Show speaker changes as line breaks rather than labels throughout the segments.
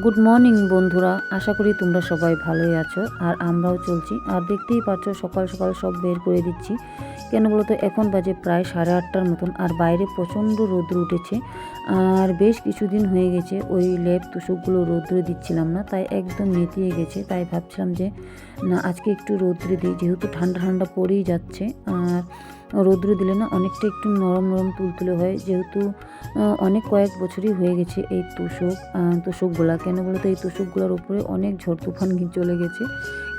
Good morning বন্ধুরা। আশা করি তোমরা সবাই ভালোই আছো। আর আমরাও চলছি। আর দেখতেই পাচ্ছ, সকাল সকাল সব বের করে দিচ্ছি। কেন বলো তো এখন বাজে প্রায় সাড়ে আটটার মতন। আর বাইরে প্রচণ্ড রোদ্র উঠেছে। আর বেশ কিছুদিন হয়ে গেছে, ওই লেপ তুষকগুলো রৌদ্রে দিচ্ছিলাম না। তাই একদম নেতিয়ে গেছে। তাই ভাবছিলাম যে, না, আজকে একটু রৌদ্রে দিই। যেহেতু ঠান্ডা ঠান্ডা পড়েই যাচ্ছে। আর রৌদ্র দিলে না অনেকটা একটু নরম নরম তুলতুলে হয়। যেহেতু অনেক কয়েক বছরই হয়ে গেছে এই তোষক তোষকগুলা। কেন বলতো? এই তোষকগুলোর উপরে অনেক ঝড় তুফান চলে গেছে।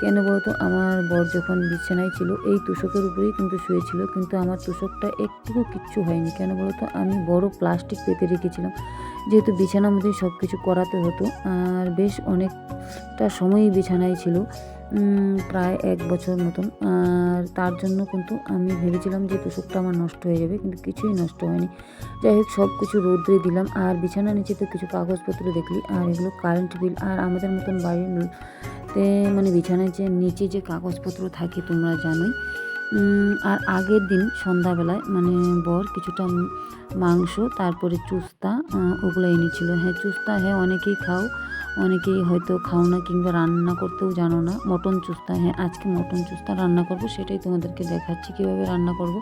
কেন বলতো? আমার বর যখন বিছানায় ছিল, এই তোষকের উপরেই কিন্তু শুয়েছিল। কিন্তু আমার তোষকটা একটুকু কিচ্ছু হয়নি। কেন বলতো? আমি বড় প্লাস্টিক পেতে রেখেছিলাম। যেহেতু বিছানার মধ্যে সব কিছু করাতে হতো, আর বেশ অনেকটা সময়ই বিছানায় ছিল। প্রায় এক বছর মতন। আর তার জন্য কিন্তু আমি ভেবেছিলাম যে তোষকটা আমার নষ্ট হয়ে যাবে, কিন্তু কিছুই নষ্ট হয়নি। যাই হোক সব কিছু রোদ্রে দিলাম। আর বিছানার নিচে তো কিছু কাগজপত্র দেখলি, আর এগুলো কারেন্ট বিল আর আমাদের মতন বাড়ির তে মানে বিছানায় যে নিচে যে কাগজপত্র থাকে তোমরা জানোই। আর আগের দিন সন্ধ্যাবেলায় মানে বর কিছুটা মাংস, তারপরে চুস্তা ওগুলো এনেছিল। হ্যাঁ চুস্তা হ্যাঁ অনেকেই খাও। অনেকেই হয়তো খাও না কিংবা রান্না করতেও জানো না। মটন চুস্তা হ্যাঁ আজকে মটন চুস্তা রান্না করব, সেটাই তোমাদেরকে দেখাচ্ছি কীভাবে রান্না করব।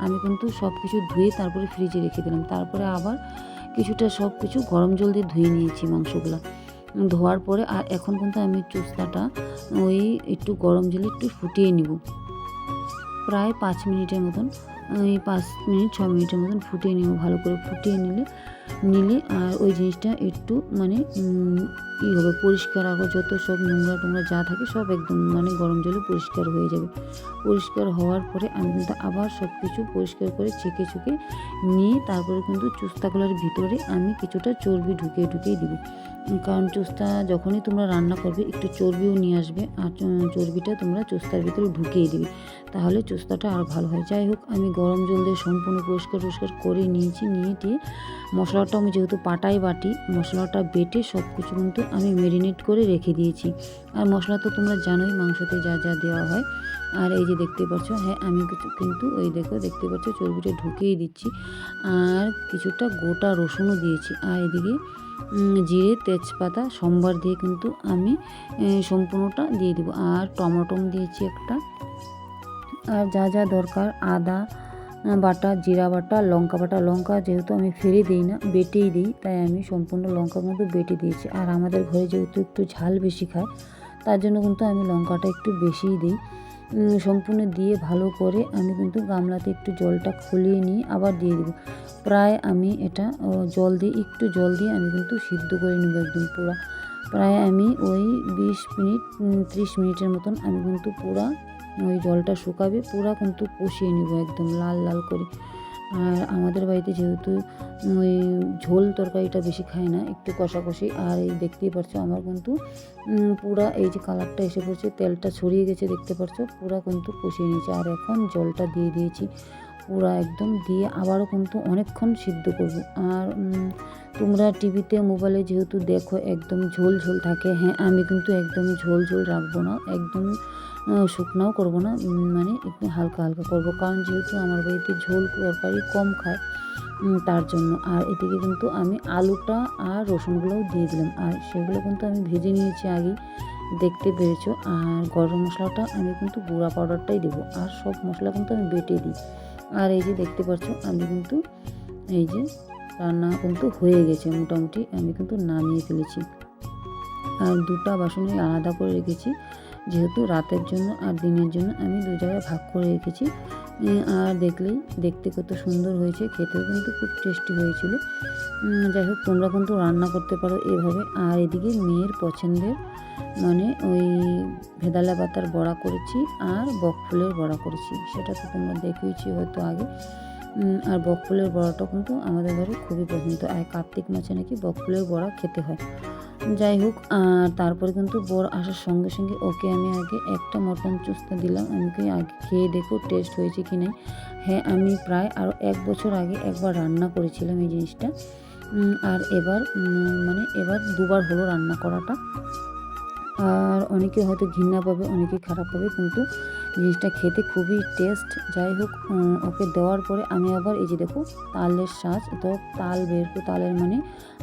আমি কিন্তু সব কিছু ধুয়ে তারপরে ফ্রিজে রেখে দিলাম। তারপরে আবার কিছুটা সব কিছু গরম জল দিয়ে ধুয়ে নিয়েছি মাংসগুলো। ধোয়ার পরে আর এখন কিন্তু আমি চুস্তাটা ওই একটু গরম জলে একটু ফুটিয়ে নিব। প্রায় পাঁচ মিনিটের মতন, ওই পাঁচ মিনিট, ছ মিনিটের মতন ফুটিয়ে নেব। ভালো করে ফুটিয়ে নিলে নিলে আর ওই জিনিসটা একটু মানে ই হবে, পরিষ্কার আরও যত সব নোংরা টোংরা যা থাকে সব একদম মানে গরম জলে পরিষ্কার হয়ে যাবে। পরিষ্কার হওয়ার পরে আমি কিন্তু আবার সব কিছু পরিষ্কার করে ছেঁকে ছুকে নিয়ে তারপরে কিন্তু চুস্তাগুলোর ভিতরে আমি কিছুটা চর্বি ঢুকিয়ে ঢুকিয়ে দিব। কারণ চুস্তা যখনই তোমরা রান্না করবে, একটু চর্বিও নিয়ে আসবে আর চর্বিটা তোমরা চুস্তার ভিতরে ঢুকিয়ে দিবে। তাহলে চুস্তাটা আরও ভালো হয়। যাই হোক, আমি গরম জল দিয়ে সম্পূর্ণ পরিষ্কার পরিষ্কার করে নিয়েছি, নিয়ে দিয়ে মশলাটা আমি যেহেতু পাটাই বাটি, মশলাটা বেটে সব কিছু কিন্তু আমি মেরিনেট করে রেখে দিয়েছি। আর মশলা তো তোমরা জানোই, মাংসতে যা যা দেওয়া হয়। আর এই যে দেখতে পাচ্ছ হ্যাঁ আমি কিন্তু ওই দেখো, দেখতে পাচ্ছ চর্বিটা ঢুকিয়ে দিচ্ছি। আর কিছুটা গোটা রসুনও দিয়েছি। আর এদিকে জিরে, তেজপাতা, সম্বার দিয়ে কিন্তু আমি সম্পূর্ণটা দিয়ে দিব। আর টমেটো দিয়েছি একটা। আর যা যা দরকার, আদা বাটা, জিরা বাটা, লঙ্কা বাটা। লঙ্কা যেহেতু আমি ফেলে দিই না, বেটেই দিই, তাই আমি সম্পূর্ণ লঙ্কার মধ্যে বেটে দিয়েছি। আর আমাদের ঘরে যেহেতু একটু ঝাল বেশি খায়, তার জন্য কিন্তু আমি লঙ্কাটা একটু বেশিই দিই। সম্পূর্ণ দিয়ে ভালো করে আমি কিন্তু গামলাতে একটু জলটা খুলিয়ে নিয়ে আবার দিয়ে দেবো। প্রায় আমি এটা জল দিয়ে, একটু জল দিয়ে আমি কিন্তু সিদ্ধ করে নেব একদম পুরো। প্রায় আমি ওই বিশ মিনিট ত্রিশ মিনিটের মতন আমি কিন্তু পুরা ওই জলটা শুকাবে, পুরা কিন্তু কষিয়ে নেব একদম লাল লাল করে। আর আমাদের বাড়িতে যেহেতু ওই ঝোল তরকারিটা বেশি খায় না, একটু কষাকষি, আর এই দেখতেই পারছ আমার কিন্তু পুরা এই যে কালারটা এসে পড়ছে, তেলটা ছড়িয়ে গেছে দেখতে পারছ, পুরা কিন্তু কষিয়ে নিয়েছে। আর এখন জলটা দিয়ে দিয়েছি, পুরা একদম দিয়ে আবারও কিন্তু অনেকক্ষণ সিদ্ধ করব। আর তোমরা টিভিতে, মোবাইলে যেহেতু দেখো একদম ঝোল ঝোল থাকে হ্যাঁ আমি কিন্তু একদম ঝোল ঝোল রাখব না, একদম শুকনাও করব না মানে একটু হালকা হালকা করব। কারণ যেহেতু আমার বাড়িতে ঝোল তরকারি কম খায় তার জন্য। আর এদিকে কিন্তু আমি আলুটা আর রসুনগুলোও দিয়ে দিলাম। আর সেগুলো কিন্তু আমি ভেজে নিয়েছি আগে দেখতে পেরেছ। আর গরম মশলাটা আমি কিন্তু গুঁড়া পাউডারটাই দেবো। আর সব মশলা কিন্তু আমি বেটে দিই। আর এই যে দেখতে পাচ্ছ, আমি কিন্তু এই যে রান্না কিন্তু হয়ে গেছে। মোটামুটি আমি কিন্তু নামিয়ে ফেলেছি। আর দুটা বাসনে আলাদা করে রেখেছি। যেহেতু রাতের জন্য আর দিনের জন্য আমি দু জায়গায় ভাগ করে রেখেছি আর দেখলেই দেখতে কত সুন্দর হয়েছে, খেতেও কিন্তু খুব টেস্টি হয়েছিল। যাই হোক, তোমরা কিন্তু রান্না করতে পারো এভাবে। আর এদিকে মেয়ের পছন্দের মানে ওই ভেদালা পাতার বড়া করেছি আর বকফুলের বড়া করেছি। সেটা তো তোমরা দেখেইছি হয়তো আগে। আর বকফুলের বড়াটা কিন্তু আমাদের ঘরে খুবই পছন্দ। আর কার্তিক মাসে নাকি বকফুলের বড়া খেতে হয়। যাই হোক আর তারপরে কিন্তু বর আসার সঙ্গে সঙ্গে ওকে আমি আগে একটা মটন চুস্তা দিলাম। আমি আগে খেয়ে দেখো টেস্ট হয়েছে কি নাই? হ্যাঁ আমি প্রায় আরও এক বছর আগে একবার রান্না করেছিলাম এই জিনিসটা। আর এবার মানে এবার দুবার হলো রান্না করাটা। আর অনেকে হয়তো ঘৃণা পাবে, অনেকে খারাপ পাবে, কিন্তু জিনিসটা খেতে খুবই টেস্ট যাই হোক ওকে দেওয়ার পরে আমি আবার এই যে দেখো, তালের শাঁস তো তাল বের তালের মানে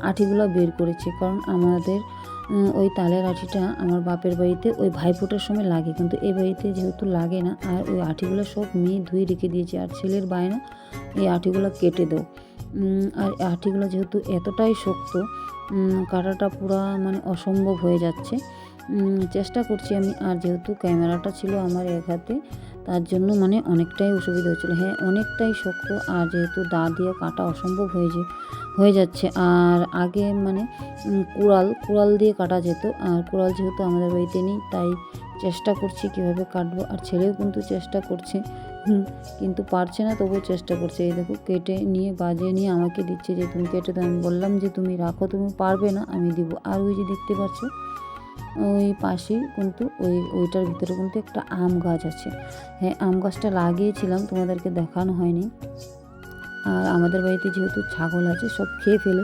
আঠিগুলো বের করেছি। কারণ আমাদের ওই তালের আঠিটা আমার বাপের বাড়িতে ওই ভাইফোঁটার সময় লাগে। কিন্তু এই বাড়িতে যেহেতু লাগে না, আর ওই আঠিগুলো সব মেয়ে ধুয়ে রেখে দিয়েছে, আর ছেলের বায়না এই আঠিগুলো কেটে দাও। আর আঠিগুলো যেহেতু এতটাই শক্ত কাটাটা পুরা মানে অসম্ভব হয়ে যাচ্ছে। চেষ্টা করছি আমি। আর যেহেতু ক্যামেরাটা ছিল আমার এক হাতে, তার জন্য মানে অনেকটাই অসুবিধা হচ্ছিল হ্যাঁ অনেকটাই শক্ত। আর যেহেতু দা দিয়ে কাটা অসম্ভব হয়ে যে হয়ে যাচ্ছে। আর আগে মানে কুড়াল কুড়াল দিয়ে কাটা যেত। আর কুড়াল যেহেতু আমাদের বাড়িতে নেই, তাই চেষ্টা করছি কীভাবে কাটবো। আর ছেলেও কিন্তু চেষ্টা করছে কিন্তু পারছে না, তবুও চেষ্টা করছে। এই দেখো, কেটে নিয়ে, বাজিয়ে নিয়ে আমাকে দিচ্ছে যে, তুমি কেটে দাও। আমি বললাম যে, তুমি রাখো, তুমি পারবে না, আমি দিব। আর ওই যে দেখতে পাচ্ছ ওই পাশে কিন্তু ওই ওইটার ভিতরে কিন্তু একটা আম গাছ আছে। হ্যাঁ আম গাছটা লাগিয়েছিলাম, তোমাদেরকে দেখানো হয়নি। আর আমাদের বাড়িতে যেহেতু ছাগল আছে, সব খেয়ে ফেলে,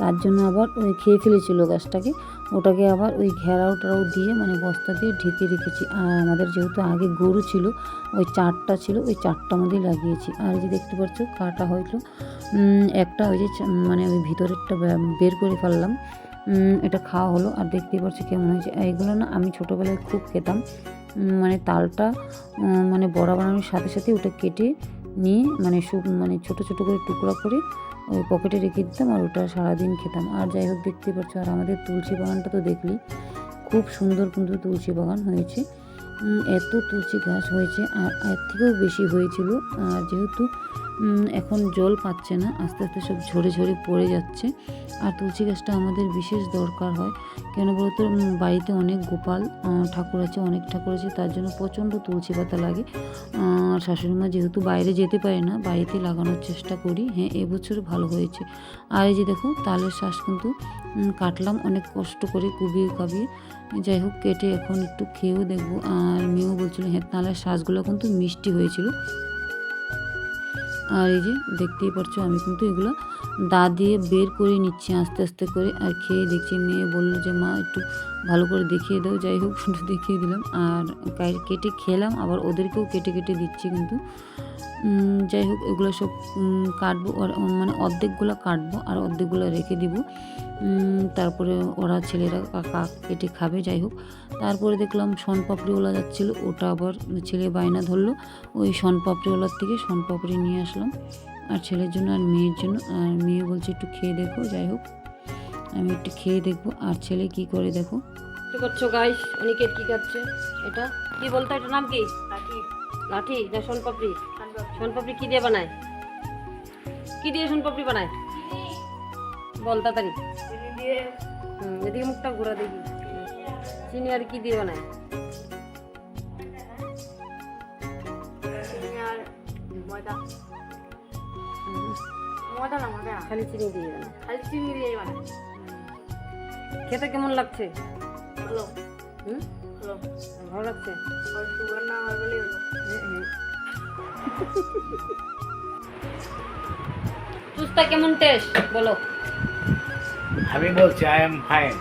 তার জন্য আবার ওই খেয়ে ফেলেছিল গাছটাকে। ওটাকে আবার ওই ঘেরাও টেরাও দিয়ে মানে বস্তা দিয়ে ঢেকে রেখেছি। আর আমাদের যেহেতু আগে গরু ছিল, ওই চারটা ছিল, ওই চারটা মধ্যেই লাগিয়েছি। আর যে দেখতে পাচ্ছ, কাটা হয়তো একটা ওই যে মানে ওই ভিতরেরটা বের করে ফেললাম। এটা খাওয়া হলো আর দেখতেই পাচ্ছি কেমন হয়েছে। এইগুলো না আমি ছোটোবেলায় খুব খেতাম। মানে তালটা মানে বড়া বানানোর সাথে সাথে ওটা কেটে নিয়ে মানে সু- মানে ছোট ছোট করে টুকরা করে ওই পকেটে রেখে দিতাম আর ওটা সারাদিন খেতাম। আর যাই হোক, দেখতেই পাচ্ছ, আর আমাদের তুলসী বাগানটা তো দেখলি, খুব সুন্দর কিন্তু তুলসী বাগান হয়েছে। এত তুলসী গাছ হয়েছে, আর এর থেকেও বেশি হয়েছিল। আর যেহেতু এখন জল পাচ্ছে না, আস্তে আস্তে সব ঝরে ঝরে পড়ে যাচ্ছে। আর তুলসী গাছটা আমাদের বিশেষ দরকার হয়। কেন বলতো? বাড়িতে অনেক গোপাল ঠাকুর আছে, অনেক ঠাকুর আছে, তার জন্য প্রচণ্ড তুলসী পাতা লাগে। আর শাশুড়ি মা যেহেতু বাইরে যেতে পারে না, বাড়িতে লাগানোর চেষ্টা করি। হ্যাঁ এবছর ভালো হয়েছে। আর এই যে দেখো, তালের শ্বাস কিন্তু কাটলাম, অনেক কষ্ট করে কুবিয়ে কাবিয়ে। যাই হোক, কেটে এখন একটু খেয়েও দেখব। আর মেয়েও বলছিল হ্যাঁ তালের শ্বাসগুলো কিন্তু মিষ্টি হয়েছিল। আর এই যে দেখতেই পারছ আমি কিন্তু এগুলো দা দিয়ে বের করে নিচ্ছে আস্তে আস্তে করে আর খেয়ে দেখছি মেয়ে বলল যে, মা, একটু ভালো করে দেখিয়ে দাও। যাই হোক দেখিয়ে দিলাম। আর কেটে খেলাম, আবার ওদেরকেও কেটে কেটে দিচ্ছি কিন্তু। যাই হোক, এগুলো সব কাটবো। মানে অর্ধেকগুলো কাটবো আর অর্ধেকগুলো রেখে দিব। তারপরে ওরা ছেলেরা কাকা কেটে খাবে, যাই হোক। তারপরে দেখলাম শনপাপড়িওয়ালা যাচ্ছিল, ওটা আবার ছেলে বায়না ধরলো। ওই শনপাপড়িওয়ালার থেকে শনপাপড়ি নিয়ে আসলাম। আর ছেলের জন্য আর মেয়ের জন্য আর মেয়ে বলছে একটু খেয়ে দেখো যাই হোক। আমি একটু খেয়ে দেখব। আর ছেলে কি করে দেখো?
কি করছ গাইস অনিকেত কি খাচ্ছে? এটা? কি বলতো এটার নাম কি?
লাঠি।
লাঠি না সোনপাপড়ি? সোনপাপড়ি। কি দিয়ে বানায়? কি দিয়ে সোনপাপড়ি বানায়? বল তাড়াতাড়ি।
চিনি দিয়ে
এদিকে মুখটা ঘোরা দেখি। চিনি আর কি দিয়ে বানায়?
ময়দা না না।
খালি চিনি দিয়ে
খালি চিনি দিয়ে
খেতে কেমন লাগছে?
ভালো।
হুম?
ভালো।
ভালো লাগছে?
আর সুগার না হয় বলেই হলো।
হ্যাঁ, হ্যাঁ। চুস্তা কেমন টেস্ট বলো।
আমি বলছি I am fine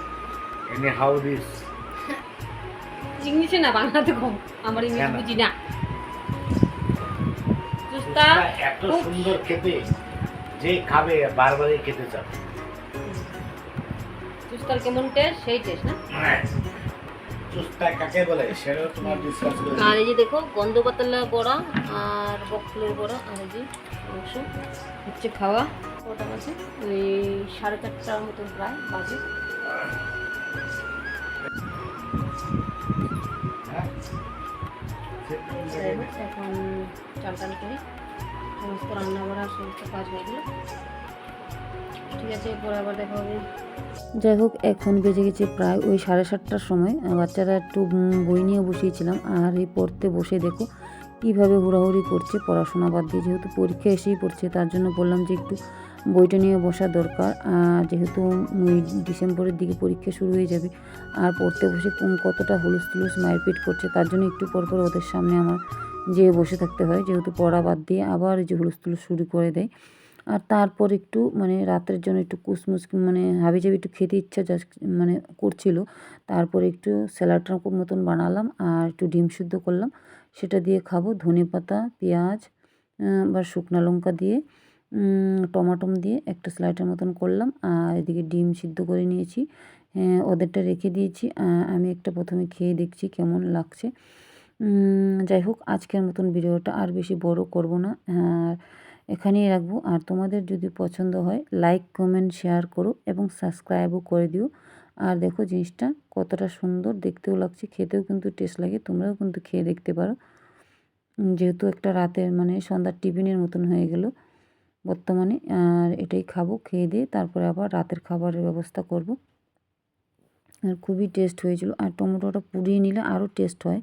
anyhow this
ইংলিশে না বাংলাতে কম। আমার ইংলিশ
কেন?
বুঝি না। চুস্তা
এত সুন্দর খেতে। যে খাবে বারবারই খেতে চাবে
চুস্তার কেমন টেস্ট সেই টেস্ট না?
হ্যাঁ। চুস্তা কাকে বলে? সেটাও তোমার ডিসকাস করে
আর এই যে দেখো গন্ধ পাতালা বড়া আর বকফুলের বড়া আর এই যে মাংস। হচ্ছে খাওয়া। বাজে ওই সাড়ে চারটার মতন প্রায় বাজে।
হ্যাঁ?
হোক, এখন চাল টাল করি। সমস্ত রান্না বাড়া সমস্ত কাজ হবে।
যাই হোক, এখন বেজে গেছে প্রায় ওই সাড়ে সাতটার সময়। বাচ্চারা একটু বই নিয়ে বসিয়েছিলাম। আর এই পড়তে বসে দেখো কীভাবে হুড়াহুড়ি করছে পড়াশোনা বাদ দিয়ে। যেহেতু পরীক্ষা এসেই পড়ছে, তার জন্য বললাম যে একটু বইটা নিয়ে বসা দরকার। আর যেহেতু ওই ডিসেম্বরের দিকে পরীক্ষা শুরু হয়ে যাবে, আর পড়তে বসে কতটা হুলুস তুলুস মারপিট করছে, তার জন্য একটু পর পর ওদের সামনে আমার যেয়ে বসে থাকতে হয় যেহেতু পড়া বাদ দিয়ে আবার যে হুলুস শুরু করে দেয়। আর তারপর একটু মানে রাতের জন্য একটু কুসমুস মানে হাবিজাবি একটু খেতে ইচ্ছা জাস্ট মানে করছিল। তারপর একটু স্যালাডটার মতন বানালাম আর একটু ডিম সিদ্ধ করলাম। সেটা দিয়ে খাব ধনে পাতা পেঁয়াজ বা শুকনো লঙ্কা দিয়ে টমাটম দিয়ে একটা স্লাইডের মতন করলাম। আর এদিকে ডিম সিদ্ধ করে নিয়েছি। হ্যাঁ, ওদেরটা রেখে দিয়েছি। আমি একটা প্রথমে খেয়ে দেখছি কেমন লাগছে। যাই হোক, আজকের মতন ভিডিওটা আর বেশি বড় করব না। এখানেই রাখব। আর তোমাদের যদি পছন্দ হয় লাইক কমেন্ট শেয়ার করো এবং সাবস্ক্রাইবও করে দিও। আর দেখো জিনিসটা কতটা সুন্দর, দেখতেও লাগছে, খেতেও কিন্তু টেস্ট লাগে, তোমরাও কিন্তু খেয়ে দেখতে পারো। যেহেতু একটা রাতের মানে সন্ধ্যার টিফিনের মতন হয়ে গেল বর্তমানে, আর এটাই খাব, খেয়ে দিয়ে তারপরে আবার রাতের খাবারের ব্যবস্থা করব। আর খুবই টেস্ট হয়েছিল। আর টমেটোটা পুড়িয়ে নিলে আরও টেস্ট হয়।